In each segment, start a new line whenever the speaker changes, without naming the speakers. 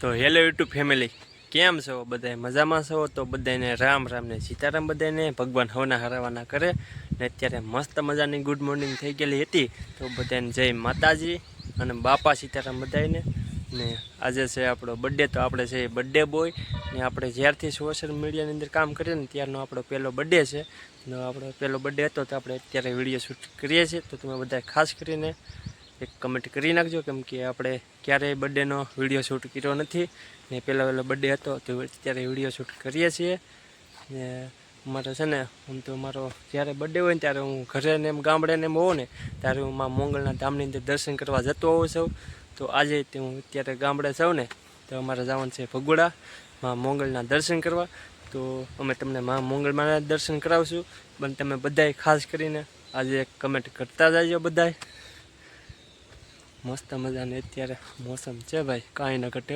તો hello YouTube family, કેમ છો બધાય? મજામાં છો? તો બધાને રામ રામ ને સીતારામ બધાને ભગવાન હવના હરાવાના કરે ને અત્યારે મસ્ત મજાની ગુડ મોર્નિંગ થઈ ગયેલી હતી. તો બધાને જય માતાજી અને બાપા સીતારામ બધાને ને આજે છે આપણો બર્થડે તો આપણે છે બર્થડે બોય ને આપણે જ્યારથી સોશિયલ મીડિયાની અંદર કામ કરીએ ને ત્યારનો આપણો પહેલો બર્થડે છે. તો આપણો પહેલો બર્થડે હતો તો આપણે અત્યારે વીડિયો શૂટ કરીએ છીએ. તો તમે બધા ખાસ કરીને એક કમેન્ટ કરી નાખજો કેમ કે આપણે ક્યારેય બર્થડેનો વીડિયો શૂટ કર્યો નથી. ને પહેલો પહેલો બર્થડે હતો, તો અત્યારે વીડિયો શૂટ કરીએ છીએ. ને મારે છે ને, આમ તો મારો જ્યારે બર્થડે હોય ને ત્યારે હું ઘરે ને એમ ગામડે ને એમ હોઉં ને, ત્યારે હું મા મોંગલના ધામની અંદર દર્શન કરવા જતો હોઉં છું. તો આજે તે હું અત્યારે ગામડે જાઉં ને, તો અમારે જવાનું છે ભગોડા. મા મોંગલના દર્શન કરવા. તો અમે તમને મા મોંગલમાંના દર્શન કરાવશું. પણ તમે બધાય ખાસ કરીને આજે કમેન્ટ કરતા જાજો બધાય. મસ્ત મજાની અત્યારે મોસમ છે ભાઈ કાંઈ ન ઘટે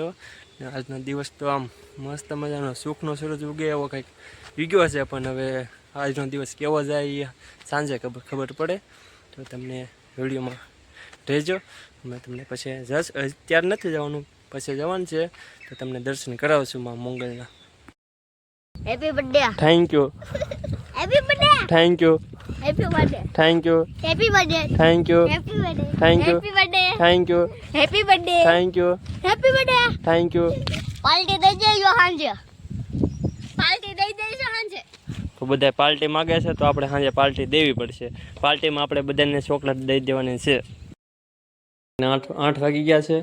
ને આજનો દિવસ તો આમ મસ્ત મજાનો સુખનો સૂરજ ઉગે એવો કંઈક ઉગ્યો છે પણ હવે આજનો દિવસ કેવો જાય એ સાંજે ખબર ખબર પડે. તો તમને વિડીયોમાં રહેજો. અમે તમને પછી જસ અત્યારે નથી જવાનું પછી જવાનું છે. તો તમને દર્શન કરાવશું માં મંગળના.
Happy birthday
thank you
happy birthday
thank you
happy birthday
thank you
happy birthday
thank you
happy birthday
thank you
happy birthday
thank you
happy birthday
thank you
happy birthday
thank you
party દઈ દેજો સાંજે party દઈ દેજો સાંજે
તો બધા party માગે છે તો આપણે સાંજે પાર્ટી દેવી પડશે. પાર્ટીમાં આપણે બધાને ચોકલેટ દઈ દેવાની છે. આઠ આઠ વાગી ગયા છે.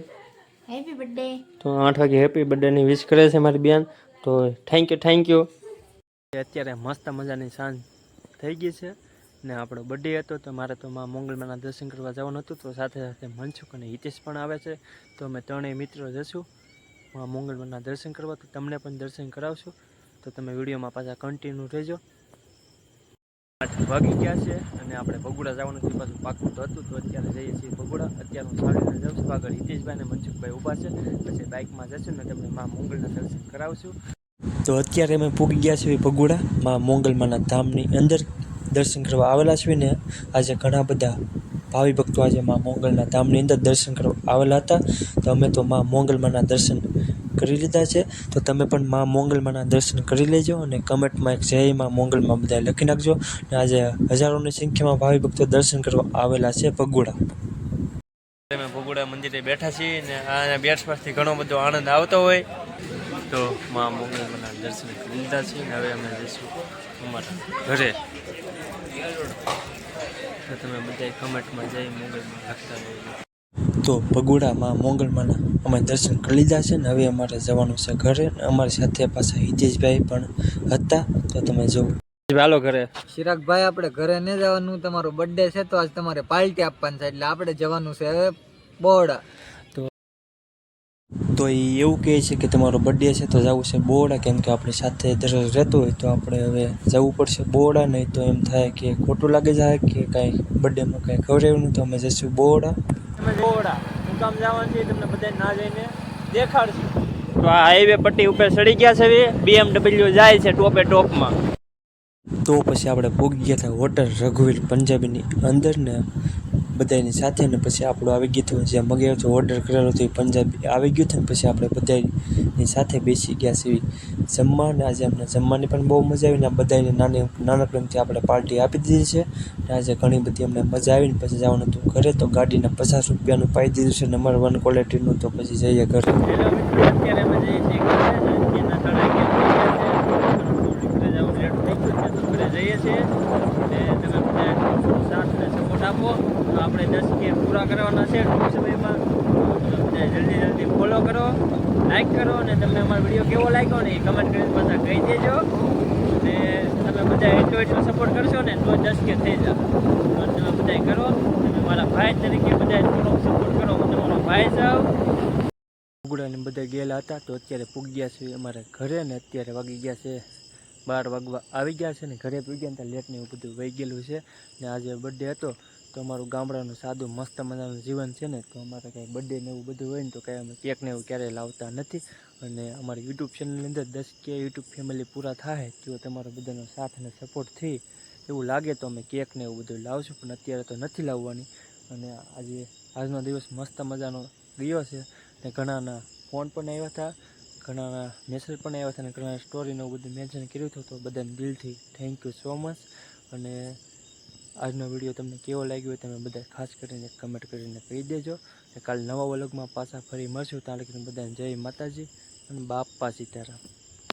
હેપી બર્થડે
તો આઠ વાગે હેપી બર્થડેની વિશ કરે છે મારી બેન. તો થેન્ક યુ થેન્ક યુ અત્યારે મસ્ત મજાની સાંજ થઈ ગઈ છે. ને આપણો બર્થડે હતો તો મારે તો માં મંગળમાના દર્શન કરવા જવાનું હતું. તો સાથે સાથે મનસુખ અને હિતેશ પણ આવે છે. તો અમે ત્રણેય મિત્રો જશું માં મંગળમાના દર્શન કરવા. તો તમને પણ દર્શન કરાવશું. તો તમે વિડીયોમાં પાછા કન્ટિન્યુ રહેજો. ભાગી ગયા છે અને આપણે ભગુડા જવાનું હતું પાછું પાકું તો હતું, તો અત્યારે જઈએ છીએ ભગુડા અત્યારે હું સાડીને જાઉં છું આગળ હિતેશભાઈ અને મનસુખભાઈ ઊભા છે. પછી બાઇકમાં જશું ને તમને મા મોંગલના દર્શન કરાવશું. તો અત્યારે અમે પૂગી ગયા છીએ ભગુડા મા મોંગલમાના ધામની અંદર દર્શન કરવા આવેલા છીએ ને આજે ઘણા બધા ભાવિ ભક્તો આજે મા મોંગલના ધામની અંદર દર્શન કરવા આવેલા હતા. તો અમે તો મા મોંગલમાના દર્શન કરી લીધા છે. તો તમે પણ મા મોંગલમાના દર્શન કરી લેજો અને કમેન્ટમાં એક જય મા મોંગલમાં બધા લખી નાખજો. અને આજે હજારોની સંખ્યામાં ભાવિ ભક્તો દર્શન કરવા આવેલા છે ભગુડા અમે ભગુડા મંદિરે બેઠા છીએ અને આ બેસવાથી ઘણો બધો આનંદ આવતો હોય. તો મા મોગલમાના દર્શન કરી લીધા છે અને હવે અમે જઈશું અમારા ઘરે. તો તમે બધા કમેન્ટમાં જઈ મોગલમાં લખતા રહેજો તો પગોડામાં મોગલમાંના અમે દર્શન કરી લીધા છે ને હવે અમારે જવાનું છે ઘરે અમારી સાથે પાછા હિતેશભાઈ પણ હતા. તો તમે જુઓ ચાલો ઘરે.
ચિરાગભાઈ આપણે ઘરે નહીં જવાનું તમારો બર્થડે છે તો આજ તમારે પાર્ટી આપવાની છે એટલે આપણે જવાનું છે હવે બોરડા
તો એ એવું કહે છે કે તમારો બર્થડે છે તો જવું છે બોડા કેમ કે આપણી સાથે દરરોજ રહેતું હોય તો આપણે હવે જવું પડશે બોડા નહીં તો એમ થાય કે ખોટું લાગે જાય કે કાંઈ બર્થડેમાં કાંઈ ખવડાવ્યું તો અમે જઈશું બોડા. બોરડા હું કામ જવાનું છે તમને બધા ના જઈને દેખાડશું. તો આ હાઈવે પટ્ટી ઉપર ચડી ગયા છે બીએમડબલ્યુ જાય છે ટોપે ટોપમાં. તો પછી આપણે પૂગી ગયા હતા હોટલ રઘુવીર પંજાબીની અંદર ને બધાની સાથે ને પછી આપણું આવી ગયું હતું જે મગે તો ઓર્ડર કરેલો હતો એ પંજાબી આવી ગયું હતું ને પછી આપણે બધાની સાથે બેસી ગયા છીએ જમવા ને આજે અમને જમવાની પણ બહુ મજા આવી ને બધાને નાની નાનકડીથી આપણે પાર્ટી આપી દીધી છે ને આજે ઘણી બધી અમને મજા આવી ને પછી જવાનું હતું ઘરે તો ગાડીના પચાસ રૂપિયાનું પાઈ દીધું છે નંબર વન ક્વોલિટીનું તો પછી જઈએ ઘરે. છીએ ને તમે બધા સાથ અને સપોર્ટ આપો. તો આપણે દસ કે પૂરા કરવાના છે. ટૂંક સમયમાં. તમે બધા જલ્દી જલ્દી ફોલો કરો લાઈક કરો અને તમને અમારો વીડિયો કેવો લાગ્યો ને એ કમેન્ટ કરીને પાછા કહી દેજો. ને તમે બધા એટલો એટલો સપોર્ટ કરશો ને તો દસ કે થઈ જાવ તમે બધા કરો. તમે મારા ભાઈ તરીકે બધા થોડોક સપોર્ટ કરો. હું તમારો ભાઈ જાઉં ઉગડાને બધા ગયેલા હતા. તો અત્યારે પૂગ્યા છે અમારા ઘરે ને અત્યારે વાગી ગયા છે બાર વાગવા આવી ગયા છે ને ઘરે પી ગયા ત્યાં લેટને એવું બધું વહી ગયેલું છે. ને આજે બર્થડે હતો, તો અમારું ગામડાનું સાદું મસ્ત મજાનું જીવન છે ને, તો અમારે કાંઈ બર્થડે ને એવું બધું હોય ને, તો કાંઈ અમે કેક ને એવું ક્યારેય લાવતા નથી. અને અમારી યુટ્યુબ ચેનલની અંદર દસ કે યુટ્યુબ ફેમિલી પૂરા થાય, તો તમારો બધાનો સાથ અને સપોર્ટ થઈ એવું લાગે તો અમે કેક ને એવું બધું લાવશું, પણ અત્યારે તો નથી લાવવાની. અને આજે આજનો દિવસ મસ્ત મજાનો ગયો છે. ને ઘણાના
ફોન પણ આવ્યા હતા. ઘણા મેસેજ પણ આવ્યા હતા અને ઘણા સ્ટોરીનો બધું મેન્શન કર્યું હતું, તો બધાને દિલથી થેન્ક યુ સો મચ અને આજનો વીડિયો તમને કેવો લાગ્યો હોય તમે બધા ખાસ કરીને કમેન્ટ કરીને કહી દેજો. કાલ નવા વલગમાં પાછા ફરી મળશું. ત્યાં લખીને બધાને જય માતાજી અને બાપા સીતારામ.